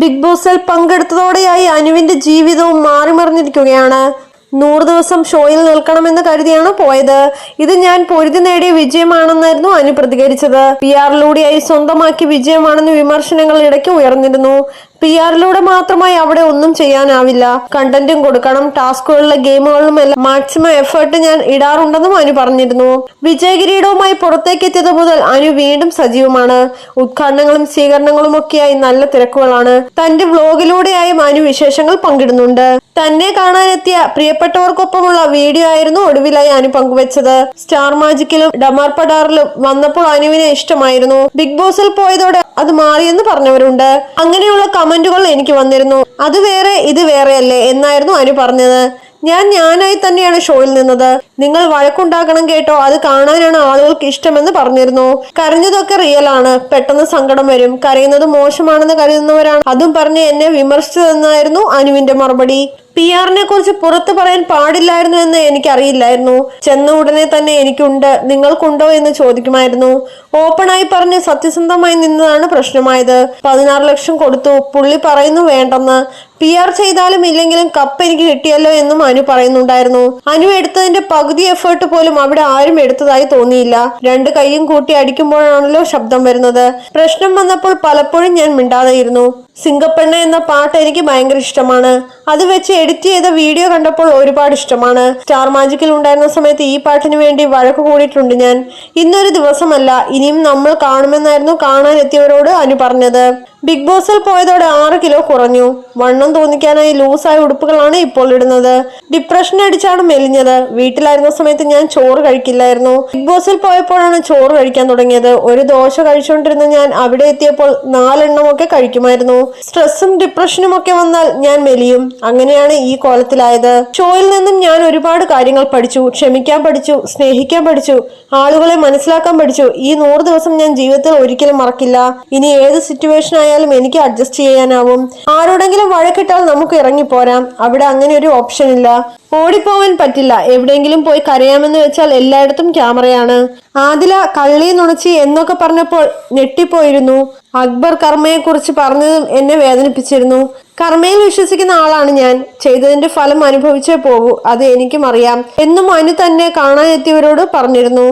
Big ബോസിൽ പങ്കെടുത്തതോടെയായി അനുവിന്റെ ജീവിതവും മാറിമറിഞ്ഞിരിക്കുകയാണ്. നൂറ് ദിവസം ഷോയിൽ നിൽക്കണമെന്ന് കരുതിയാണ് പോയത്. ഇത് ഞാൻ പൊരുതി നേടിയ വിജയമാണെന്നായിരുന്നു അനു പ്രതികരിച്ചത്. പി ആറിലൂടെയായി സ്വന്തമാക്കിയ വിജയമാണെന്ന് വിമർശനങ്ങൾ ഇടയ്ക്ക് ഉയർന്നിരുന്നു. പി ആറിലൂടെ മാത്രമായി അവിടെ ഒന്നും ചെയ്യാനാവില്ല. കണ്ടന്റും കൊടുക്കണം ടാസ്കുകളിലെ ഗെയിമുകളിലും എല്ലാം മാക്സിമം എഫേർട്ട് ഞാൻ ഇടാറുണ്ടെന്നും അനു പറഞ്ഞിരുന്നു. വിജയകിരീടവുമായി പുറത്തേക്ക് എത്തിയത് മുതൽ അനു വീണ്ടും സജീവമാണ്. ഉദ്ഘാടനങ്ങളും സ്വീകരണങ്ങളും ഒക്കെയായി നല്ല തിരക്കുകളാണ്. തന്റെ വ്ലോഗിലൂടെയായും അനു വിശേഷങ്ങൾ പങ്കിടുന്നുണ്ട്. തന്നെ കാണാനെത്തിയ പ്രിയപ്പെട്ടവർക്കൊപ്പമുള്ള വീഡിയോ ആയിരുന്നു ഒടുവിലായി അനു പങ്കുവച്ചത്. സ്റ്റാർ മാജിക്കിലും ഡമാർ പടാറിലും വന്നപ്പോൾ അനുവിനെ ഇഷ്ടമായിരുന്നു. ബിഗ് ബോസിൽ പോയതോടെ അത് മാറിയെന്ന് പറഞ്ഞവരുണ്ട്. അങ്ങനെയുള്ള കമന്റുകൾ എനിക്ക് വന്നിരുന്നു. അത് വേറെ ഇത് വേറെയല്ലേ? എന്നായിരുന്നു അനു പറഞ്ഞത്. ഞാൻ ഞാനായി തന്നെയാണ് ഷോയിൽ നിന്നത്. നിങ്ങൾ വഴക്കുണ്ടാക്കണം കേട്ടോ. അത് കാണാനാണ് ആളുകൾക്ക് ഇഷ്ടമെന്ന് പറഞ്ഞിരുന്നു. കരഞ്ഞതൊക്കെ റിയൽ ആണ്. പെട്ടെന്ന് സങ്കടം വരും. കരയുന്നത് മോശമാണെന്ന് കരുതുന്നവരാണ്. അതും പറഞ്ഞ് എന്നെ വിമർശിച്ചതെന്നായിരുന്നു അനുവിന്റെ മറുപടി. പി ആറിനെ കുറിച്ച് പുറത്തു പറയാൻ പാടില്ലായിരുന്നു എന്ന് എനിക്കറിയില്ലായിരുന്നു. ചെന്ന ഉടനെ തന്നെ എനിക്കുണ്ട്. നിങ്ങൾക്കുണ്ടോ എന്ന് ചോദിക്കുമായിരുന്നു. ഓപ്പണായി പറഞ്ഞ് സത്യസന്ധമായി നിന്നതാണ് പ്രശ്നമായത്. പതിനാറ് ലക്ഷം കൊടുത്തു. പുള്ളി പറയുന്നു വേണ്ടെന്ന്. പി ആർ ചെയ്താലും ഇല്ലെങ്കിലും കപ്പ് എനിക്ക് കിട്ടിയല്ലോ എന്നും അനു പറയുന്നുണ്ടായിരുന്നു. അനു എടുത്തതിന്റെ പകുതി എഫേർട്ട് പോലും അവിടെ ആരും എടുത്തതായി തോന്നിയില്ല. രണ്ട് കൈയും കൂട്ടി അടിക്കുമ്പോഴാണല്ലോ ശബ്ദം വരുന്നത്. പ്രശ്നം വന്നപ്പോൾ പലപ്പോഴും ഞാൻ മിണ്ടാതെയിരുന്നു. സിംഗപ്പെണ്ണ എന്ന പാട്ട് എനിക്ക് ഭയങ്കര ഇഷ്ടമാണ്. അത് വെച്ച് എഡിറ്റ് ചെയ്ത വീഡിയോ കണ്ടപ്പോൾ ഒരുപാട് ഇഷ്ടമാണ്. സ്റ്റാർ മാജിക്കിൽ ഉണ്ടായിരുന്ന സമയത്ത് ഈ പാട്ടിന് വേണ്ടി വഴക്ക് കൂടിയിട്ടുണ്ട് ഞാൻ. ഇന്നൊരു ദിവസമല്ല ഇനിയും നമ്മൾ കാണുമെന്നായിരുന്നു കാണാൻ എത്തിയവരോട് അനു പറഞ്ഞത്. ബിഗ് ബോസിൽ പോയതോടെ ആറ് കിലോ കുറഞ്ഞു. വണ്ണം തോന്നിക്കാനായി ലൂസായ ഉടുപ്പുകളാണ് ഇപ്പോൾ ഇടുന്നത്. ഡിപ്രഷൻ അടിച്ചാണ് മെലിഞ്ഞത്. വീട്ടിലായിരുന്ന സമയത്ത് ഞാൻ ചോറ് കഴിക്കില്ലായിരുന്നു. ബിഗ് ബോസിൽ പോയപ്പോഴാണ് ചോറ് കഴിക്കാൻ തുടങ്ങിയത്. ഒരു ദോശ കഴിച്ചുകൊണ്ടിരുന്ന ഞാൻ അവിടെ എത്തിയപ്പോൾ നാലെണ്ണമൊക്കെ കഴിക്കുമായിരുന്നു. സ്ട്രെസ്സും ഡിപ്രഷനും ഒക്കെ വന്നാൽ ഞാൻ മെലിയും. അങ്ങനെയാണ് ഈ കോലത്തിലായത്. ഷോയിൽ നിന്നും ഞാൻ ഒരുപാട് കാര്യങ്ങൾ പഠിച്ചു. ക്ഷമിക്കാൻ പഠിച്ചു. സ്നേഹിക്കാൻ പഠിച്ചു. ആളുകളെ മനസ്സിലാക്കാൻ പഠിച്ചു. ഈ നൂറ് ദിവസം ഞാൻ ജീവിതത്തിൽ ഒരിക്കലും മറക്കില്ല. ഇനി ഏത് സിറ്റുവേഷൻ ആയാലും എനിക്ക് അഡ്ജസ്റ്റ് ചെയ്യാനാവും. ആരോടെങ്കിലും വഴക്കിട്ടാൽ നമുക്ക് ഇറങ്ങി പോരാം അവിടെ അങ്ങനെ ഒരു ഓപ്ഷൻ ഇല്ല. ഓടിപ്പോവാൻ പറ്റില്ല. എവിടെയെങ്കിലും പോയി കരയാമെന്ന് വെച്ചാൽ എല്ലായിടത്തും ക്യാമറയാണ്. ആദില കള്ളി നുണച്ചി എന്നൊക്കെ പറഞ്ഞപ്പോൾ ഞെട്ടിപ്പോയിരുന്നു. അക്ബർ കർമ്മയെ കുറിച്ച് പറഞ്ഞതും എന്നെ വേദനിപ്പിച്ചിരുന്നു. കർമ്മയിൽ വിശ്വസിക്കുന്ന ആളാണ് ഞാൻ. ചെയ്തതിന്റെ ഫലം അനുഭവിച്ചേ പോകൂ. അത് എനിക്കും അറിയാം. എന്നും അനു തന്നെ കാണാനെത്തിയവരോട് പറഞ്ഞിരുന്നു.